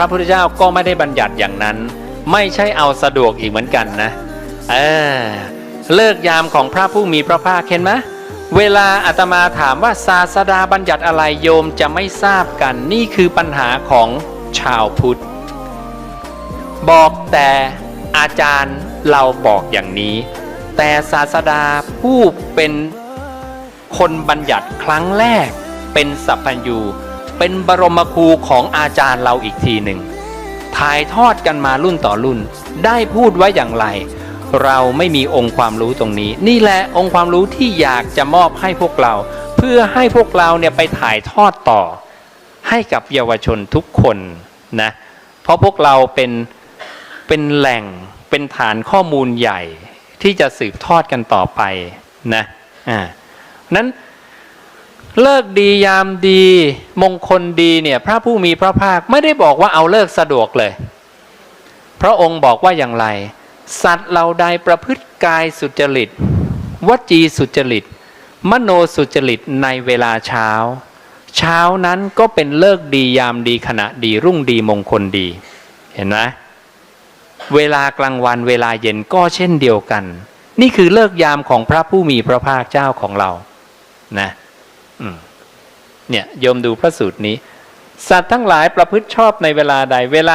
พระพุทธเจ้าก็ไม่ได้บัญญัติอย่างนั้น ไม่ใช่เอาสะดวกอีกเหมือนกันนะเออเลิกยามของพระผู้มีพระภาคเห็นไหมเวลาอาตมาถามว่าศาสดาบัญญัติอะไรโยมจะไม่ทราบกัน นี่คือปัญหาของชาวพุทธ บอกแต่อาจารย์เราบอกอย่างนี้ แต่ศาสดาผู้เป็นคนบัญญัติครั้งแรกเป็นสัพพัญญู เป็นบรมครูของอาจารย์เราอีกทีหนึ่งถ่ายทอดกันมารุ่นต่อรุ่น ได้พูดไว้อย่างไร เราไม่มีองค์ความรู้ตรงนี้ นี่แหละองค์ความรู้ที่อยากจะมอบให้พวกเรา เพื่อให้พวกเราเนี่ยไปถ่ายทอดต่อ ให้กับเยาวชนทุกคนนะเพราะพวกเราเป็นเป็นแหล่งเป็นฐานข้อมูลใหญ่ที่จะสืบทอดกันต่อไปนะอ่านั้น เลิกดียามดี มงคลดีเนี่ยพระผู้มีพระภาคไม่ได้บอกว่าเอาเลิกสะดวกเลย พระองค์บอกว่าอย่างไร สัตว์เราใดประพฤติกายสุจริต วจีสุจริต มโนสุจริตในเวลาเช้า เช้านั้นก็เป็นเลิกดียามดีขณะดีรุ่งดีมงคลดี เห็นไหมเวลากลางวันเวลาเย็นก็เช่นเดียวกัน นี่คือเลิกยามของพระผู้มีพระภาคเจ้าของเรานะ เนี่ยโยมดูพระสูตรนี้ สัตว์ทั้งหลายประพฤติชอบในเวลาใดเวลา